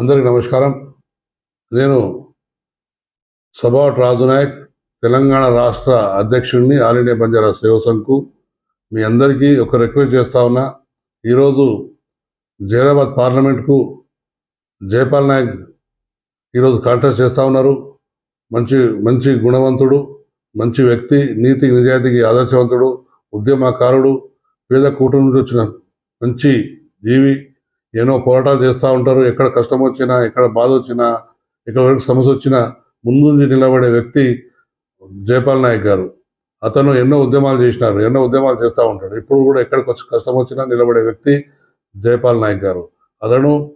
అందరికి నమస్కారం. నేను సబాట్ రాజునాయక్ తెలంగాణ రాష్ట్ర అధ్యక్షుడిని ఆల్ ఇండియా బంజారా సేవ సంఘకు మీ అందరికీ ఒక రిక్వెస్ట్ చేస్తా ఉన్నా. ఈరోజు జైరాబాద్ పార్లమెంట్కు జయపాల్ నాయక్ ఈరోజు కాంటెస్ట్ చేస్తూ ఉన్నారు. మంచి మంచి గుణవంతుడు మంచి వ్యక్తి నీతి నిజాయితీకి ఆదర్శవంతుడు ఉద్యమకారుడు పేద కుటుంబం నుంచి వచ్చిన మంచి జీవి ఎన్నో పోరాటాలు చేస్తూ ఉంటారు. ఎక్కడ కష్టం వచ్చినా ఎక్కడ బాధ వచ్చినా ఎక్కడ వరకు సమస్య వచ్చినా ముందుంచి నిలబడే వ్యక్తి జయపాల్ నాయక్ గారు. అతను ఎన్నో ఉద్యమాలు చేసినారు ఎన్నో ఉద్యమాలు చేస్తూ ఉంటాడు. ఇప్పుడు కూడా ఎక్కడికి వచ్చి కష్టం వచ్చినా నిలబడే వ్యక్తి జయపాల్ నాయక్ గారు. అతను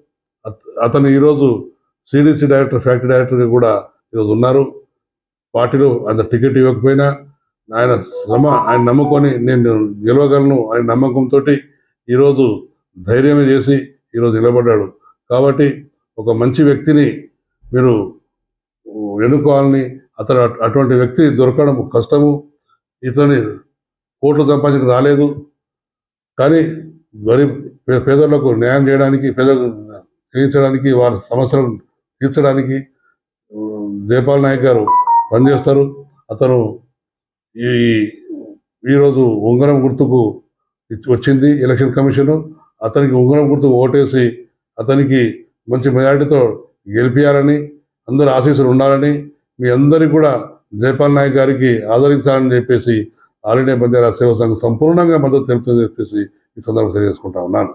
అత- అతను ఈరోజు సిడిసి డైరెక్టర్ ఫ్యాక్టరీ డైరెక్టర్ కూడా ఈరోజు ఉన్నారు. పార్టీలో అంత టికెట్ ఇవ్వకపోయినా ఆయన శ్రమ ఆయన నమ్ముకొని నేను గెలవగలను అనే నమ్మకంతో ఈరోజు ధైర్యమే చేసి ఈరోజు నిలబడ్డాడు. కాబట్టి ఒక మంచి వ్యక్తిని మీరు ఎన్నుకోవాలని అతను అటువంటి వ్యక్తి దొరకడం కష్టము. ఇతని కోట్లు సంపాదించడం రాలేదు. కానీ గరీబ్ పే- పేదలకు న్యాయం చేయడానికి పేదలకు తీర్చడానికి వారి సమస్యలను తీర్చడానికి జయపాల్ నాయక్ గారు పనిచేస్తారు. అతను ఈ ఈరోజు ఉంగరం గుర్తుకు వచ్చింది ఎలక్షన్ కమిషన్. అతనికి ఉంగరం గుర్తు ఓటేసి అతనికి మంచి మెజార్టీతో గెలిపించాలని అందరు ఆశీస్సులు ఉండాలని మీ అందరికీ కూడా జయపాల్ నాయక్ గారికి ఆదరించాలని చెప్పేసి ఆల్ ఇండియా బంజారా సేవ సంఘం సంపూర్ణంగా మద్దతు తెలుపుతుందని చెప్పేసి ఈ సందర్భంగా తెలియజేసుకుంటా ఉన్నాను.